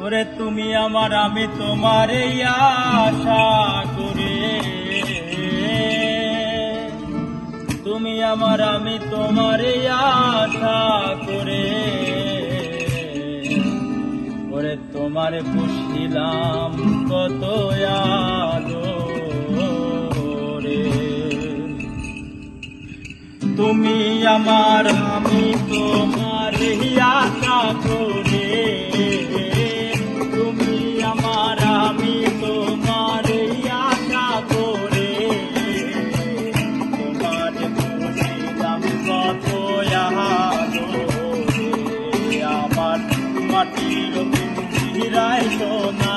ওরে তুমি আমার, আমি তোমার আশা করে। তুমি আমার, আমি তোমার আশা করে। ওরে তোমার পুষিলাম কত আদরে। তুমি আমার, আমি তোমার মাটির হিরাই সোনা